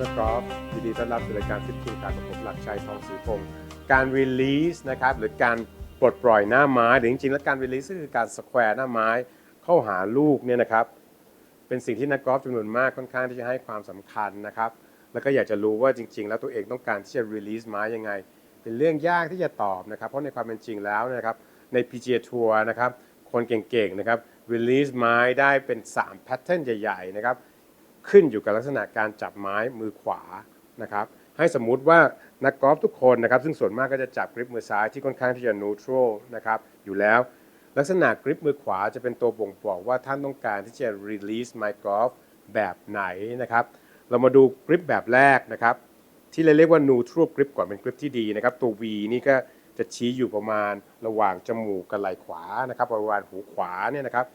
นักกอล์ฟยินดีต้อนรับสู่รายการฟิตคิงการกับผมหลักชัยทองศรีพงศ์การ release นะครับหรือการปลดปล่อยหน้าไม้หรือจริงๆแล้วการ release ก็คือการ square หน้าไม้เข้าหาลูกเนี่ยนะครับเป็นสิ่งที่นักกอล์ฟจำนวนมากค่อนข้างที่จะให้ความสำคัญนะครับแล้วก็อยากจะรู้ว่าจริง ๆ แล้วตัวเองต้องการที่จะ release ไม้ยังไง เป็นเรื่องยากที่จะตอบนะครับเพราะในความเป็นจริงแล้วนะครับใน PGA Tour นะครับคนเก่งๆนะครับ release ไม้ได้เป็น3 pattern ใหญ่ๆนะครับ ขึ้นอยู่กับลักษณะการจับไม้มือขวานะครับให้สมมุติว่านักกอล์ฟทุกคนนะครับซึ่งส่วนมากก็จะจับกริปมือซ้ายที่ค่อนข้างที่จะ neutral นะครับอยู่แล้ว ลักษณะกริปมือขวาจะเป็นตัวบ่งบอกว่าท่านต้องการที่จะ release ไม้กอล์ฟแบบไหนนะครับเรามาดูกริปแบบแรกนะครับที่เราเรียกว่า neutral grip ก่อนเป็นกริปที่ดีนะครับตัว V นี่ก็จะชี้อยู่ประมาณระหว่างจมูกกับไหล่ขวานะครับบริเวณหูขวาเนี่ยนะครับ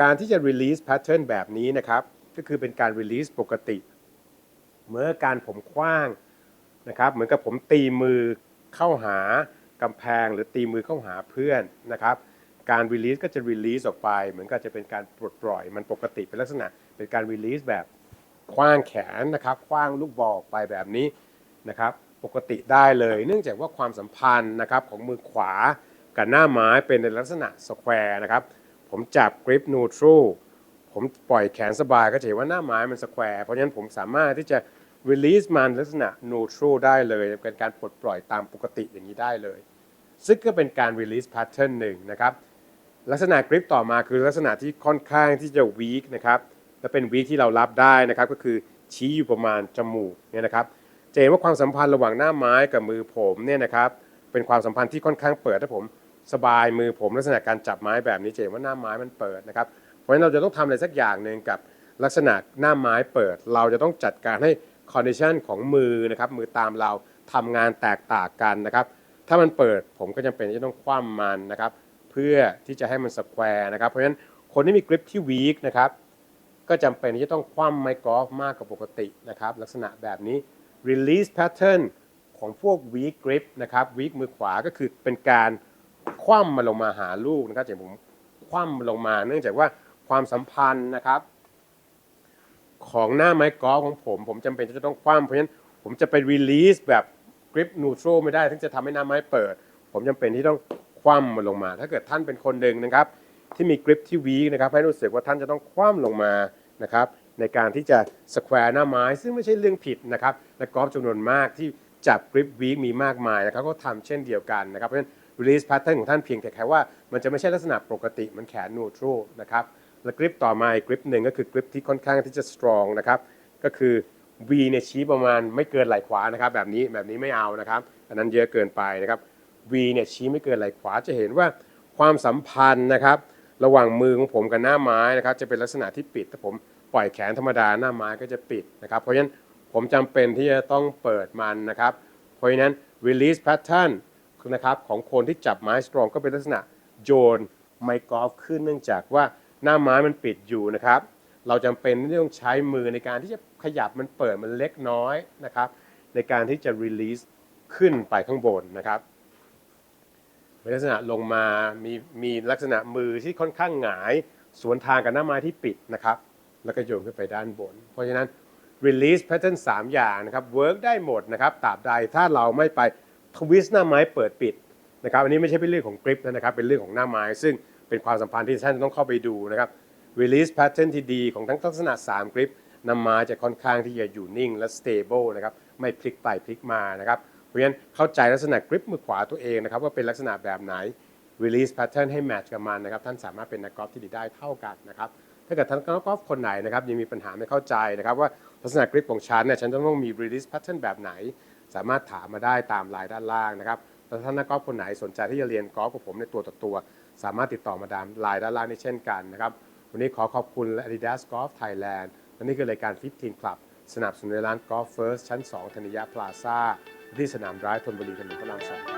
การที่จะ release pattern แบบนี้นะครับ ก็คือเป็นการ release ปกติ เหมื่อนการผมคว้างนะครับ เหมือนกับผมตีมือเข้าหากำแพงหรือตีมือเข้าหาเพื่อนนะครับ การ release ก็จะ release ออกไป เหมือนกับจะเป็นการปลดปล่อย มันปกติเป็นลักษณะ เป็นการ release แบบคว้างแขนนะครับคว้างลูกบอลออกไปแบบนี้นะครับ ปกติได้เลย เนื่องจากว่าความสัมพันธ์นะครับของมือขวากับหน้าไม้เป็นในลักษณะสแควร์นะครับ ผมจับกริปนูทรู ผมปล่อยแขนสบายก็จะเห็นว่าหน้าไม้มันสแควร์เพราะฉะนั้นผมสามารถที่จะ release มันลักษณะ neutral ได้เลยเป็นการปลดปล่อยตามปกติอย่างนี้ได้เลย ซึ่งก็เป็นการ release pattern หนึ่งนะครับ ลักษณะกริปต่อมาคือลักษณะที่ค่อนข้างที่จะ weak นะครับและเป็น weak ที่เรารับได้นะครับก็คือชี้อยู่ประมาณจมูกเนี่ยนะครับจะเห็นว่าความสัมพันธ์ระหว่างหน้าไม้กับมือผมเนี่ยนะครับเป็นความสัมพันธ์ที่ค่อนข้างเปิดถ้าผมสบายมือผมลักษณะการจับไม้แบบนี้จะเห็นว่าหน้าไม้มันเปิดนะครับ เพราะฉะนั้นเราจะต้องทำอะไรสักอย่างหนึ่งกับลักษณะหน้าไม้เปิด เราจะต้องจัดการให้ condition ของมือนะครับมือตามเราทำงานแตกต่างกันนะครับ ถ้ามันเปิดผมก็จำเป็นที่จะต้องคว่ำมันนะครับ เพื่อที่จะให้มันสแควร์นะครับ เพราะฉะนั้นคนที่มีกริปที่ weak นะครับ ก็จำเป็นที่จะต้องคว่ำไม้กอล์ฟมากกว่าปกตินะครับ ลักษณะแบบนี้ release pattern ของพวก weak grip นะครับ weak มือขวาก็คือเป็นการคว่ำมันลงมาหาลูกนะครับอย่างผมคว่ำมันลงมา เนื่องจากว่า ความสัมพันธ์นะครับ ของหน้าไม้กอล์ฟของผม ผมจำเป็นจะต้องคว่ำเพราะฉะนั้นผมจะไป release แบบ grip neutral ไม่ได้ถึงจะทำให้หน้าไม้เปิด ผมจำเป็นที่ต้องคว่ำมันลงมา ถ้าเกิดท่านเป็นคนหนึ่งนะครับ ที่มีกริปที่วีนะครับ ให้รู้สึกว่าท่านจะต้องคว่ำลงมานะครับในการที่จะสแควร์หน้าไม้ ซึ่งไม่ใช่เรื่องผิดนะครับและกอล์ฟจำนวนมากที่จับกริปวีมีมากมายนะครับก็ทำเช่นเดียวกันนะครับเพราะฉะนั้น release pattern ของท่านเพียงแต่แค่ว่ามันจะไม่ใช่ลักษณะปกติมันแขน neutral นะครับ และกริปต่อมาอีกกริปหนึ่งก็คือกริปที่ค่อนข้างที่จะ strong นะครับ ก็คือ V เนี่ยชี้ประมาณไม่เกินไหล่ขวานะครับ แบบนี้แบบนี้ไม่เอานะครับ อันนั้นเยอะเกินไปนะครับ V เนี่ยชี้ไม่เกินไหล่ขวาจะเห็นว่าความสัมพันธ์นะครับ ระหว่างมือของผมกับหน้าไม้นะครับ จะเป็นลักษณะที่ปิดถ้าผมปล่อยแขนธรรมดาหน้าไม้ก็จะปิดนะครับ เพราะฉะนั้นผมจำเป็นที่จะต้องเปิดมันนะครับ เพราะฉะนั้น release pattern นะครับของคนที่จับไม้ strong ก็เป็นลักษณะโยนไม้กอล์ฟขึ้นเนื่องจากว่า หน้าไม้มันปิดอยู่นะครับ เราจำเป็นที่ต้องใช้มือในการที่จะขยับมันเปิดมันเล็กน้อยนะครับ ในการที่จะ release ขึ้นไปข้างบนนะครับเป็นลักษณะลงมา มีมีลักษณะมือที่ค่อนข้างหงาย สวนทางกับหน้าไม้ที่ปิดนะครับ แล้วก็โยนขึ้นไปด้านบน เพราะฉะนั้น release pattern 3 อย่างนะครับ work ได้หมดนะครับตราบใดถ้าเราไม่ไปทวิสต์หน้าไม้เปิดปิดนะครับ อันนี้ไม่ใช่เป็นเรื่องของกริปนะครับ เป็นเรื่องของหน้าไม้ซึ่ง เป็นความสัมพันธ์ที่ท่านต้องเข้าไปดูนะครับ release pattern ที่ดีของทั้งลักษณะ 3 กริปน้าไม้จะค่อนข้างที่จะอยู่นิ่งและ stable นะครับไม่พลิกไปพลิกมานะครับเพราะฉะนั้นเข้าใจลักษณะกริปมือขวาตัวเองนะครับว่าเป็นลักษณะแบบไหน release pattern ให้ match กับมันนะครับท่านสามารถเป็นนักกอล์ฟที่ดีได้เท่ากันนะครับถ้าเกิดท่านนักกอล์ฟคนไหนนะครับยังมีปัญหาไม่เข้าใจนะครับว่าลักษณะกริปของฉันเนี่ยฉันจะต้องมี release pattern แบบไหน สามารถถามมาได้ตามไลน์ด้านล่างนะครับแล้วถ้านักกอล์ฟคนไหนสนใจที่จะเรียนกอล์ฟกับผมในตัวต่อตัว สามารถติดต่อมาดามไลน์ด้านล่างนี้เช่นกันนะครับ วันนี้ขอขอบคุณ Adidas Golf Thailand และนี่คือรายการ 15 Club สนับสนุนร้าน Golf First ชั้น 2 ธนิยะพลาซ่าที่สนามร้ายธนบุรีถนนพระรามสอง